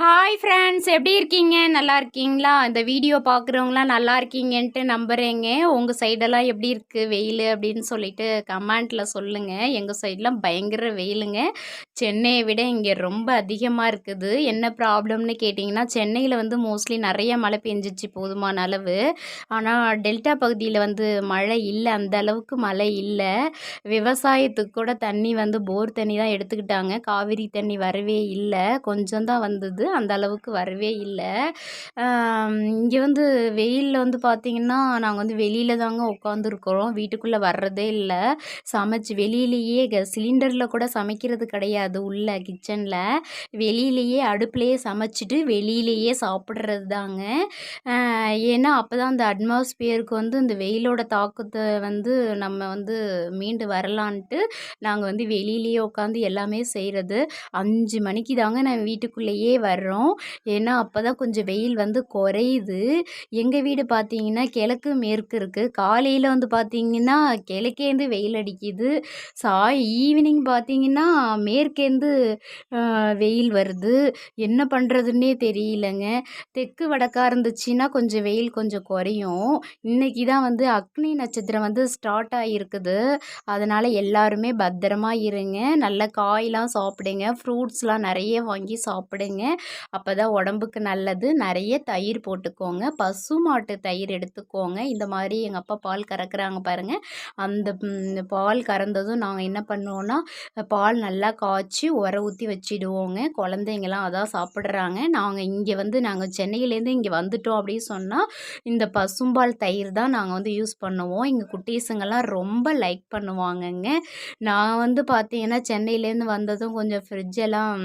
Hi friends எப்படி இருக்கீங்க? நல்லா இருக்கீங்களா? இந்த வீடியோ பார்க்குறவங்களாம் நல்லா இருக்கீங்கன்ட்டு நம்புகிறேங்க உங்கள் சைடெல்லாம் எப்படி இருக்குது வெயில் அப்படின்னு சொல்லிட்டு கமெண்ட்டில் சொல்லுங்கள் எங்கள் சைடெலாம் பயங்கர வெயிலுங்க. சென்னையை விட இங்கே ரொம்ப அதிகமாக இருக்குது. என்ன ப்ராப்ளம்னு கேட்டிங்கன்னா சென்னையில் வந்து மோஸ்ட்லி நிறைய மழை பெஞ்சிச்சு போதுமான அளவு. ஆனால் டெல்டா பகுதியில் வந்து மழை இல்லை. அந்த அளவுக்கு மழை இல்லை. விவசாயத்துக்கு கூட தண்ணி வந்து போர் தண்ணி தான் எடுத்துக்கிட்டாங்க. காவிரி தண்ணி வரவே இல்லை. கொஞ்சம் தான் வந்தது. அந்த அளவுக்கு வரவே இல்லை. இங்கே வந்து வெயிலில் வந்து பார்த்திங்கன்னா நாங்கள் வந்து வெளியில் தாங்க உட்காந்துருக்குறோம் வீட்டுக்குள்ளே வர்றதே இல்லை. சமைச்சு வெளியிலேயே க சிலிண்டரில் கூட சமைக்கிறது கிடையாது உள்ள கிச்சனில். வெளியிலேயே அடுப்புலேயே சமைச்சிட்டு வெளியிலேயே சாப்பிட்றது தாங்க. ஏன்னா அப்போ தான் அந்த அட்மாஸ்பியருக்கு வந்து இந்த வெயிலோட தாக்கத்தை வந்து நம்ம வந்து மீண்டு வரலான்ட்டு நாங்கள் வந்து வெளியிலேயே உட்காந்து எல்லாமே செய்கிறது அஞ்சு மணிக்கு தாங்க நான் வீட்டுக்குள்ளேயே வர்றோம். ஏன்னா அப்போ தான் கொஞ்சம் வெயில் வந்து குறையுது. எங்கள் வீடு பார்த்தீங்கன்னா கிழக்கு மேற்கு இருக்குது காலையில் வந்து பார்த்தீங்கன்னா கிழக்கேந்து வெயில் அடிக்குது. சாய் ஈவினிங் பார்த்தீங்கன்னா மேற்கேந்து வெயில் வருது. என்ன பண்ணுறதுன்னே தெரியலங்க. தெற்கு வடக்காக இருந்துச்சுன்னா கொஞ்சம் வெயில் கொஞ்சம் குறையும். இன்றைக்கி தான் வந்து அக்னி நட்சத்திரம் வந்து ஸ்டார்ட் ஆகிருக்குது அதனால் எல்லாருமே பத்திரமா இருங்க. நல்ல காயெலாம் சாப்பிடுங்க. ஃப்ரூட்ஸ்லாம் நிறைய வாங்கி சாப்பிடுங்க. அப்போ தான் உடம்புக்கு நல்லது. நிறைய தயிர் போட்டுக்கோங்க. பசு மாட்டு தயிர் எடுத்துக்கோங்க. இந்த மாதிரி எங்கள் அப்பா பால் கறக்குறாங்க பாருங்கள் அந்த பால் கறந்ததும் நாங்கள் என்ன பண்ணுவோன்னா பால் நல்லா காய்ச்சி உர ஊற்றி வச்சிடுவோங்க. குழந்தைங்களாம் அதான் சாப்பிட்றாங்க. நாங்கள் இங்கே வந்து நாங்கள் சென்னையிலேருந்து இங்கே வந்துட்டோம் அப்படின்னு சொன்னால் இந்த பசும்பால் தயிர் தான் நாங்கள் வந்து யூஸ் பண்ணுவோம். இங்கே குட்டீஸுங்கெல்லாம் ரொம்ப லைக் பண்ணுவாங்கங்க. நான் வந்து பார்த்தீங்கன்னா சென்னையிலேருந்து வந்ததும் கொஞ்சம் ஃப்ரிட்ஜெல்லாம்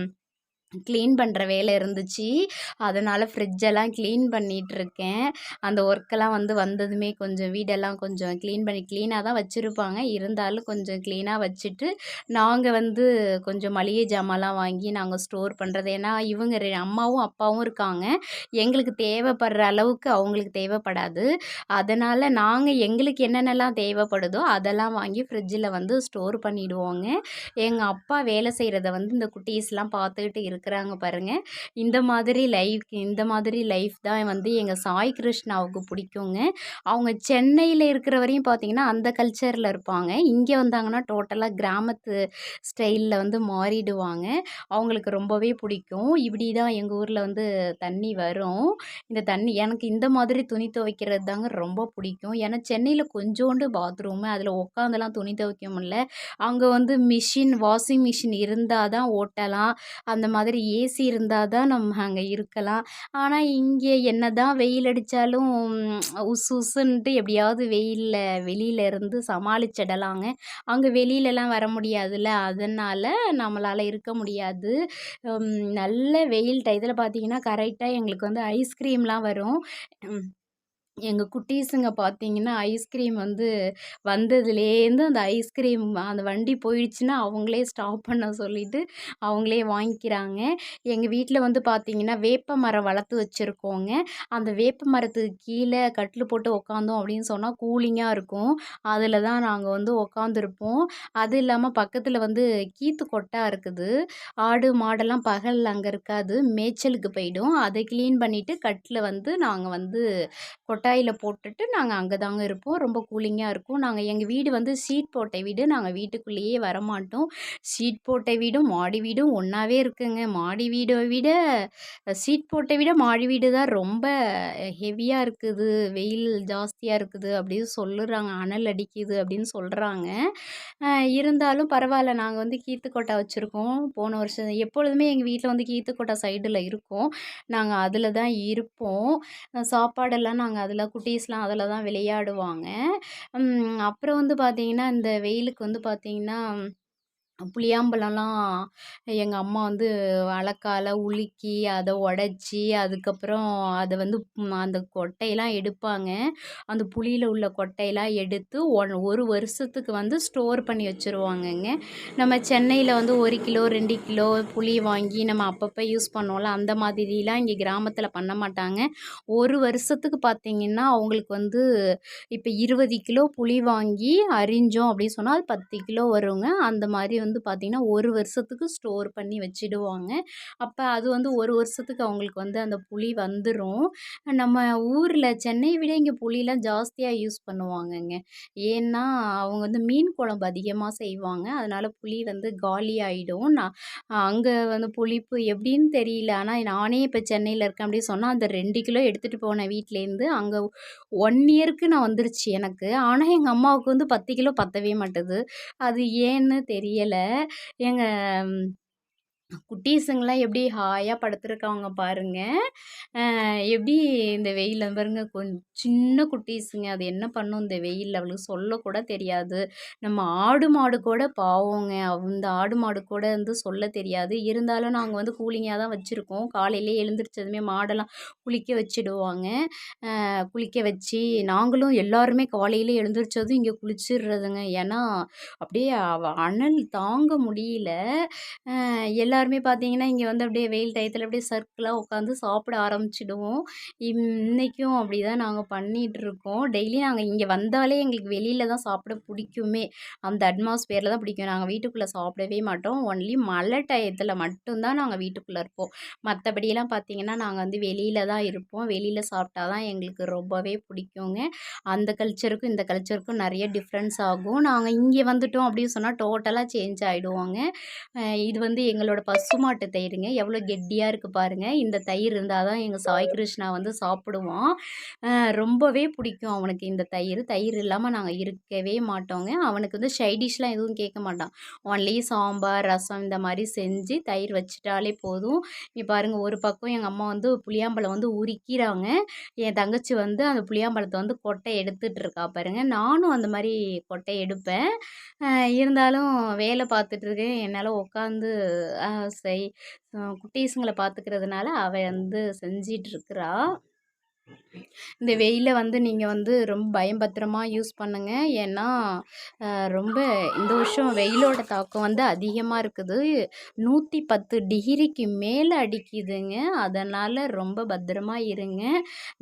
க்ளீன் பண்ணுற வேலை இருந்துச்சு. அதனால் ஃப்ரிட்ஜெல்லாம் க்ளீன் பண்ணிகிட்ருக்கேன் அந்த ஒர்க்கெல்லாம் வந்து வந்ததுமே கொஞ்சம் வீடெல்லாம் கொஞ்சம் க்ளீன் பண்ணி க்ளீனாக தான் வச்சுருப்பாங்க. இருந்தாலும் கொஞ்சம் க்ளீனாக வச்சுட்டு நாங்கள் வந்து கொஞ்சம் மளிகை ஜாமான்லாம் வாங்கி நாங்கள் ஸ்டோர் பண்ணுறது ஏன்னா இவங்க ரெ அம்மாவும் அப்பாவும் இருக்காங்க. எங்களுக்கு தேவைப்படுற அளவுக்கு அவங்களுக்கு தேவைப்படாது. அதனால் நாங்கள் எங்களுக்கு என்னென்னலாம் தேவைப்படுதோ அதெல்லாம் வாங்கி ஃப்ரிட்ஜில் வந்து ஸ்டோர் பண்ணிவிடுவோங்க எங்கள் அப்பா வேலை செய்கிறத வந்து இந்த குட்டீஸ்லாம் பார்த்துக்கிட்டு இருக்கு இருக்கிறாங்க பாருங்கள் இந்த மாதிரி லைஃப் இந்த மாதிரி லைஃப் தான் வந்து எங்கள் சாய் கிருஷ்ணாவுக்கு பிடிக்குங்க. அவங்க சென்னையில் இருக்கிற வரையும் பார்த்திங்கன்னா அந்த கல்ச்சரில் இருப்பாங்க. இங்கே வந்தாங்கன்னா டோட்டலாக கிராமத்து ஸ்டைலில் வந்து மாறிடுவாங்க. அவங்களுக்கு ரொம்பவே பிடிக்கும். இப்படி தான் எங்கள் ஊரில் வந்து தண்ணி வரும். இந்த தண்ணி எனக்கு இந்த மாதிரி துணி துவைக்கிறது தாங்க ரொம்ப பிடிக்கும். ஏன்னா சென்னையில் கொஞ்சோண்டு பாத்ரூமு அதில் உட்காந்துலாம் துணி துவைக்க முடியல. அங்கே வந்து மிஷின் வாஷிங் மிஷின் இருந்தால் தான் ஓட்டலாம். அந்த மாதிரி மாதிரி ஏசி இருந்தால் தான் நம்ம அங்கே இருக்கலாம். ஆனால் இங்கே என்ன தான் வெயில் அடித்தாலும் உசு உசுன்ட்டு எப்படியாவது வெயிலில் வெளியில் இருந்து சமாளிச்சிடலாங்க. அங்கே வெளியிலலாம் வர முடியாதுல்ல. அதனால் நம்மளால் இருக்க முடியாது. நல்ல வெயில் டயத்தில் பார்த்திங்கன்னா கரெக்டாக எங்களுக்கு வந்து ஐஸ்கிரீம்லாம் வரும். எங்கள் குட்டீஸுங்க பார்த்தீங்கன்னா ஐஸ்கிரீம் வந்து வந்ததுலேருந்து அந்த ஐஸ்கிரீம் அந்த வண்டி போயிடுச்சுன்னா அவங்களே ஸ்டாப் பண்ண சொல்லிவிட்டு அவங்களே வாங்கிக்கிறாங்க. எங்கள் வீட்டில் வந்து பார்த்திங்கன்னா வேப்ப மரம் வளர்த்து வச்சுருக்கோங்க. அந்த வேப்ப மரத்துக்கு கீழே கட்டில் போட்டு உக்காந்தோம் அப்படின்னு சொன்னால் கூலிங்காக இருக்கும். அதில் தான் நாங்கள் வந்து உக்காந்துருப்போம். அது இல்லாமல் பக்கத்தில் வந்து கீத்து கொட்டா இருக்குது. ஆடு மாடெல்லாம் பகல் அங்கே இருக்காது. மேய்ச்சலுக்கு போயிடும். அதை க்ளீன் பண்ணிவிட்டு கட்டில் வந்து நாங்கள் வந்து கொட்டை கொட்டாயில் போட்டுட்டு நாங்கள் அங்கே தாங்க இருப்போம். ரொம்ப கூலிங்காக இருக்கும். நாங்கள் எங்கள் வீடு வந்து சீட் போட்ட வீடு. நாங்கள் வீட்டுக்குள்ளேயே வரமாட்டோம். சீட் போட்ட வீடும் மாடி வீடும் ஒன்றாவே இருக்குங்க. மாடி வீடை விட சீட் போட்ட விட மாடி வீடு தான் ரொம்ப ஹெவியாக இருக்குது. வெயில் ஜாஸ்தியாக இருக்குது அப்படின்னு சொல்லுறாங்க. அனல் அடிக்குது அப்படின்னு சொல்கிறாங்க இருந்தாலும் பரவாயில்ல. நாங்கள் வந்து கீத்துக்கோட்டை வச்சுருக்கோம். போன வருஷம் எப்பொழுதுமே எங்கள் வீட்டில் வந்து கீத்துக்கோட்டை சைடில் இருக்கோம். நாங்கள் அதில் தான் இருப்போம். சாப்பாடெல்லாம் நாங்கள் அதில் அதில் குட்டீஸ்லாம் அதில் தான் விளையாடுவாங்க. அப்புறம் வந்து பார்த்திங்கன்னா இந்த வெயிலுக்கு வந்து பார்த்திங்கன்னா புளியாம்பழம்லாம் எங்கள் அம்மா வந்து அலக்கால உலுக்கி அதை உடச்சி அதுக்கப்புறம் அதை வந்து அந்த கொட்டையெல்லாம் எடுப்பாங்க. அந்த புளியில் உள்ள கொட்டையெல்லாம் எடுத்து ஒன் ஒரு வருஷத்துக்கு வந்து ஸ்டோர் பண்ணி வச்சுருவாங்கங்க. நம்ம சென்னையில் வந்து ஒரு கிலோ ரெண்டு கிலோ புளி வாங்கி நம்ம அப்பப்போ யூஸ் பண்ணுவோம்ல அந்த மாதிரிலாம் இங்கே கிராமத்தில் பண்ண மாட்டாங்க. ஒரு வருஷத்துக்கு பார்த்திங்கன்னா அவங்களுக்கு வந்து இப்போ இருபது கிலோ புளி வாங்கி அரிஞ்சோம் அப்படின்னு சொன்னால் அது பத்து கிலோ வருங்க. அந்த மாதிரி வந்து வந்து பார்த்திங்கன்னா ஒரு வருஷத்துக்கு ஸ்டோர் பண்ணி வச்சிடுவாங்க. அப்போ அது வந்து ஒரு வருஷத்துக்கு அவங்களுக்கு வந்து அந்த புளி வந்துடும் நம்ம ஊரில் சென்னையை விட இங்கே புளிலாம் ஜாஸ்தியாக யூஸ் பண்ணுவாங்கங்க. ஏன்னா அவங்க வந்து மீன் குழம்பு அதிகமாக செய்வாங்க. அதனால் புளி வந்து காலி ஆகிடும் நான் அங்கே வந்து புளிப்பு எப்படின்னு தெரியல. ஆனால் நானே இப்போ சென்னையில் இருக்கேன் அப்படின்னு சொன்னால் அந்த ரெண்டு கிலோ எடுத்துகிட்டு போனேன் வீட்டிலேருந்து அங்கே ஒன் இயருக்கு நான் வந்துருச்சு எனக்கு. ஆனால் எங்கள் அம்மாவுக்கு வந்து பத்து கிலோ பத்தவே மாட்டுது. அது ஏன்னு தெரியலை. எங்கள் குட்டீஸுங்களாம் எப்படி ஹாயாக படுத்துருக்காங்க பாருங்க. எப்படி இந்த வெயிலில் பாருங்க கொஞ்சம் சின்ன குட்டீஸுங்க. அது என்ன பண்ணும் இந்த வெயிலில்? அவளுக்கு சொல்லக்கூட தெரியாது. நம்ம ஆடு மாடு கூட பாவோங்க. அந்த ஆடு மாடு கூட வந்து சொல்ல தெரியாது. இருந்தாலும் நாங்கள் வந்து கூலிங்காக தான் வச்சுருக்கோம். காலையிலே எழுந்திரிச்சதுமே மாடெல்லாம் குளிக்க வச்சிடுவாங்க. குளிக்க வச்சு நாங்களும் எல்லாருமே காலையில் எழுந்திரிச்சதும் இங்கே குளிச்சிடுறதுங்க. ஏன்னா அப்படியே அனல் தாங்க முடியல. எல்லாருமே பார்த்தீங்கன்னா இங்கே வந்து அப்படியே வெயில் டயத்தில் அப்படியே சர்க்கிளாக உட்காந்து சாப்பிட ஆரம்பிச்சிடுவோம். இன்றைக்கும் அப்படி தான் நாங்கள் பண்ணிகிட்ருக்கோம் டெய்லி நாங்கள் இங்கே வந்தாலே எங்களுக்கு வெளியில் தான் சாப்பிட பிடிக்குமே. அந்த அட்மாஸ்பியரில் தான் பிடிக்கும். நாங்கள் வீட்டுக்குள்ளே சாப்பிடவே மாட்டோம். ஒன்லி மழை டயத்தில் மட்டும்தான் நாங்கள் வீட்டுக்குள்ளே இருப்போம். மற்றபடியெல்லாம் பார்த்திங்கன்னா நாங்கள் வந்து வெளியில் தான் இருப்போம். வெளியில் சாப்பிட்டா தான் எங்களுக்கு ரொம்பவே பிடிக்குங்க. அந்த கல்ச்சருக்கும் இந்த கல்ச்சருக்கும் நிறைய டிஃப்ரென்ஸ் ஆகும். நாங்கள் இங்கே வந்துட்டோம் அப்படின்னு சொன்னால் டோட்டலாக சேஞ்ச் ஆகிடுவோங்க இது வந்து எங்களோட பசுமாட்டு தயிருங்க. எவ்வளோ கெட்டியாக இருக்குது பாருங்கள் இந்த தயிர் இருந்தால் தான் எங்கள் சாய் கிருஷ்ணா வந்து சாப்பிடுவான். ரொம்பவே பிடிக்கும் அவனுக்கு இந்த தயிர். தயிர் இல்லாமல் நாங்கள் இருக்கவே மாட்டோங்க. அவனுக்கு வந்து ஷைடிஷ்லாம் எதுவும் கேட்க மாட்டான். ஒன்லி சாம்பார் ரசம் இந்த மாதிரி செஞ்சு தயிர் வச்சிட்டாலே போதும். இப்போ பாருங்கள் ஒரு பக்கம் எங்கள் அம்மா வந்து புளியாம்பழம் வந்து உரிக்கிறாங்க. என் தங்கச்சி வந்து அந்த புளியாம்பழத்தை வந்து கொட்டை எடுத்துகிட்டு இருக்கா பாருங்கள் நானும் அந்த மாதிரி கொட்டை எடுப்பேன். இருந்தாலும் வேலை பார்த்துட்ருக்கேன் என்னால் உட்காந்து செய் குட்டீஸுங்களை பார்த்துக்கிறதுனால அவள் வந்து செஞ்சிகிட்ருக்குறா இந்த வெயிலை வந்து நீங்கள் வந்து ரொம்ப பயம் பத்திரமா யூஸ் பண்ணுங்கள் ஏன்னா ரொம்ப இந்த வருஷம் வெயிலோட தாக்கம் வந்து அதிகமாக இருக்குது. நூற்றி பத்து டிகிரிக்கு மேலே அடிக்குதுங்க. அதனால் ரொம்ப பத்திரமா இருங்க.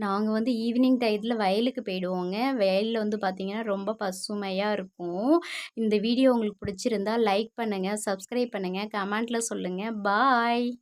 நாங்கள் வந்து ஈவினிங் டயத்தில் வயலுக்கு போயிடுவோங்க. வயலில் வந்து பார்த்திங்கன்னா ரொம்ப பசுமையாக இருக்கும். இந்த வீடியோ உங்களுக்கு பிடிச்சிருந்தா லைக் பண்ணுங்கள் சப்ஸ்கிரைப் பண்ணுங்கள் கமெண்ட்டில் சொல்லுங்கள் பாய்.